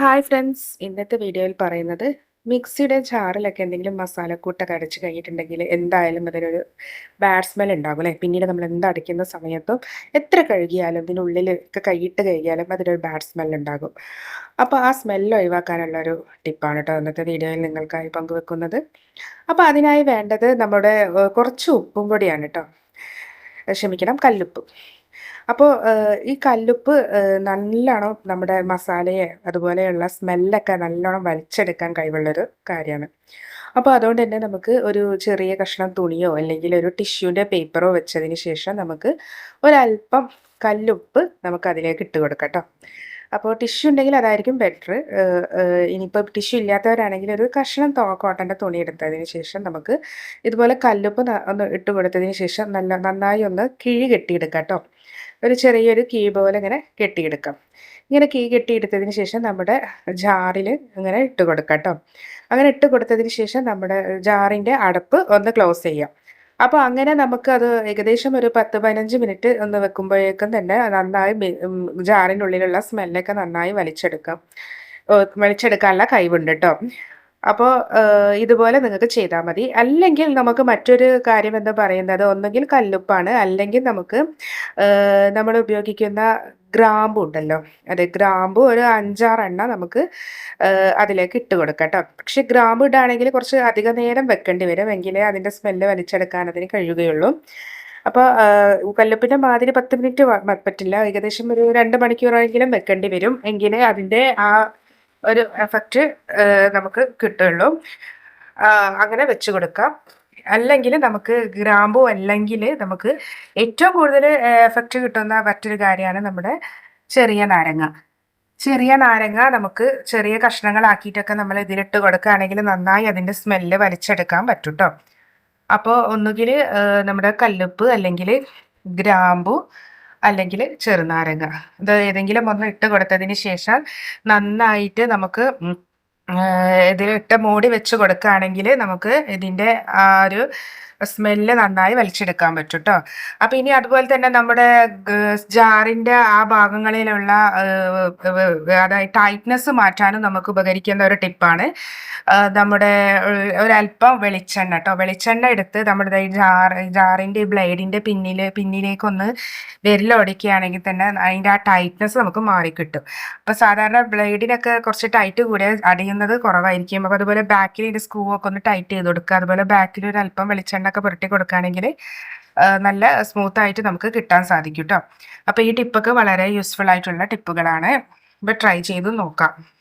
Hi friends ഇന്നത്തെ വീഡിയോയിൽ പറയുന്നത് മിക്സിയുടെ ജാറിലൊക്കെ എന്തെങ്കിലും മസാലക്കൂട്ടൊക്കെ അടിച്ച് കഴിഞ്ഞിട്ടുണ്ടെങ്കിൽ എന്തായാലും അതിനൊരു ബാഡ് സ്മെൽ ഉണ്ടാകും അല്ലേ? പിന്നീട് നമ്മൾ എന്തടിക്കുന്ന സമയത്തും എത്ര കഴുകിയാലും ഇതിനുള്ളിൽ ഒക്കെ കൈയിട്ട് കഴുകിയാലും അതിനൊരു ബാഡ് സ്മെൽ ഉണ്ടാകും. അപ്പോൾ ആ സ്മെൽ ഒഴിവാക്കാനുള്ള ഒരു ടിപ്പാണ് കേട്ടോ ഇന്നത്തെ വീഡിയോയിൽ നിങ്ങൾക്കായി പങ്കുവെക്കുന്നത്. അപ്പോൾ അതിനായി വേണ്ടത് നമ്മുടെ കുറച്ച് ഉപ്പും പൊടിയാണ് കേട്ടോ ക്ഷമിക്കണം കല്ലുപ്പ്. അപ്പോൾ ഈ കല്ലുപ്പ് നല്ലോണം നമ്മുടെ മസാലയെ അതുപോലെയുള്ള സ്മെല്ലൊക്കെ നല്ലോണം വലിച്ചെടുക്കാൻ കഴിവുള്ളൊരു കാര്യമാണ്. അപ്പോൾ അതുകൊണ്ട് തന്നെ നമുക്ക് ഒരു ചെറിയ കഷ്ണം തുണിയോ അല്ലെങ്കിൽ ഒരു ടിഷ്യൂന്റെ പേപ്പറോ വെച്ചതിന് ശേഷം നമുക്ക് ഒരല്പം കല്ലുപ്പ് നമുക്ക് അതിലേക്ക് ഇട്ട് കൊടുക്കാം കേട്ടോ. അപ്പോൾ ടിഷ്യൂ ഉണ്ടെങ്കിൽ അതായിരിക്കും ബെറ്റർ ഇനിയിപ്പോൾ ടിഷ്യൂ ഇല്ലാത്തവരാണെങ്കിൽ ഒരു കഷ്ണം കോട്ടന്റെ തുണി എടുത്തതിന് ശേഷം നമുക്ക് ഇതുപോലെ കല്ലുപ്പ് ഒന്ന് ഇട്ട് കൊടുത്തതിന് ശേഷം നല്ല നന്നായി ഒന്ന് കിഴി കെട്ടിയെടുക്കാം കേട്ടോ ഒരു ചെറിയൊരു കീ പോലെ ഇങ്ങനെ കെട്ടിയെടുക്കാം. ഇങ്ങനെ കീ കെട്ടിയെടുത്തതിന് ശേഷം നമ്മുടെ ജാറിൽ ഇങ്ങനെ ഇട്ട് കൊടുക്കാം കേട്ടോ അങ്ങനെ ഇട്ട് കൊടുത്തതിന് ശേഷം നമ്മുടെ ജാറിന്റെ അടപ്പ് ഒന്ന് ക്ലോസ് ചെയ്യാം. അപ്പോൾ അങ്ങനെ നമുക്ക് അത് ഏകദേശം ഒരു പത്ത് പതിനഞ്ച് മിനിറ്റ് ഒന്ന് വെക്കുമ്പോഴേക്കും തന്നെ നന്നായി ജാറിനുള്ളിലുള്ള സ്മെല്ലൊക്കെ നന്നായി വലിച്ചെടുക്കാം. വലിച്ചെടുക്കാനുള്ള കഴിവുണ്ട് കേട്ടോ അപ്പോൾ ഇതുപോലെ നിങ്ങൾക്ക് ചെയ്താൽ മതി. അല്ലെങ്കിൽ നമുക്ക് മറ്റൊരു കാര്യം എന്ന് പറയുന്നത്? ഒന്നുകിൽ കല്ലുപ്പാണ്. അല്ലെങ്കിൽ നമുക്ക് നമ്മൾ ഉപയോഗിക്കുന്ന ഗ്രാമ്പു ഉണ്ടല്ലോ. അതെ ഗ്രാമ്പു ഒരു അഞ്ചാറെണ്ണ നമുക്ക് അതിലേക്ക് ഇട്ട് കൊടുക്കാം കേട്ടോ. പക്ഷെ ഗ്രാമ്പു ഇടുകയാണെങ്കിൽ കുറച്ച് അധിക നേരം വെക്കേണ്ടി വരും. എങ്കിലേ അതിന്റെ സ്മെല്ല് വലിച്ചെടുക്കാൻ അതിന് കഴിയുകയുള്ളൂ. അപ്പോൾ കല്ലുപ്പിന്റെ മാതിരി പത്ത് മിനിറ്റ് പറ്റില്ല. ഏകദേശം ഒരു രണ്ട് മണിക്കൂറെങ്കിലും വെക്കേണ്ടി വരും. എങ്കിലേ അതിന്റെ ആ ഒരു എഫക്റ്റ് നമുക്ക് കിട്ടുള്ളൂ. അങ്ങനെ വെച്ച് കൊടുക്കാം. അല്ലെങ്കിൽ നമുക്ക് ഗ്രാമ്പു അല്ലെങ്കിൽ നമുക്ക് ഏറ്റവും കൂടുതൽ എഫക്റ്റ് കിട്ടുന്ന മറ്റൊരു കാര്യമാണ് നമ്മുടെ ചെറിയ നാരങ്ങ. ചെറിയ നാരങ്ങ നമുക്ക് ചെറിയ കഷ്ണങ്ങളാക്കിയിട്ടൊക്കെ നമ്മൾ ഇതിലിട്ട് കൊടുക്കുകയാണെങ്കിൽ നന്നായി അതിന്റെ സ്മെല്ല് വലിച്ചെടുക്കാൻ പറ്റും കേട്ടോ അപ്പോൾ ഒന്നുകിൽ നമ്മുടെ കല്ലുപ്പ് അല്ലെങ്കിൽ ഗ്രാമ്പു അല്ലെങ്കിൽ ചെറുനാരങ്ങ. ഇത് ഏതെങ്കിലും ഒന്ന് ഇട്ട് കൊടുത്തതിന് ശേഷം നന്നായിട്ട് നമുക്ക് ഇതിലിട്ട് മൂടി വെച്ച് കൊടുക്കുകയാണെങ്കിൽ നമുക്ക് ഇതിന്റെ ആ ഒരു സ്മെല്ല് നന്നായി വലിച്ചെടുക്കാൻ പറ്റും കേട്ടോ അപ്പം ഇനി അതുപോലെ തന്നെ നമ്മുടെ ജാറിന്റെ ആ ഭാഗങ്ങളിലുള്ള അതായത് ടൈറ്റ്നസ് മാറ്റാനും നമുക്ക് ഉപകരിക്കുന്ന ഒരു ടിപ്പാണ് നമ്മുടെ ഒരല്പം വെളിച്ചെണ്ണ കേട്ടോ വെളിച്ചെണ്ണ എടുത്ത് നമ്മുടെ ഈ ജാർ ജാറിന്റെ ബ്ലേഡിന്റെ പിന്നിൽ പിന്നിലേക്കൊന്ന് വിരലൊടിക്കുകയാണെങ്കിൽ തന്നെ അതിന്റെ ആ ടൈറ്റ്നസ് നമുക്ക് മാറിക്കിട്ടും. അപ്പോൾ സാധാരണ ബ്ലേഡിനൊക്കെ കുറച്ച് ടൈറ്റ് കൂടെ അടിയുന്നത് കുറവായിരിക്കും. അപ്പോൾ അതുപോലെ ബാക്കിൽ സ്ക്രൂ ഒക്കെ ഒന്ന് ടൈറ്റ് ചെയ്ത് കൊടുക്കുക. അതുപോലെ ബാക്കിൽ ഒരു അല്പം വെളിച്ചെണ്ണ പുരട്ടി കൊടുക്കുകയാണെങ്കിൽ നല്ല സ്മൂത്ത് ആയിട്ട് നമുക്ക് കിട്ടാൻ സാധിക്കും കേട്ടോ അപ്പോൾ ഈ ടിപ്പൊക്കെ വളരെ യൂസ്ഫുൾ ആയിട്ടുള്ള ടിപ്പുകളാണ് ഇപ്പം ട്രൈ ചെയ്ത് നോക്കാം.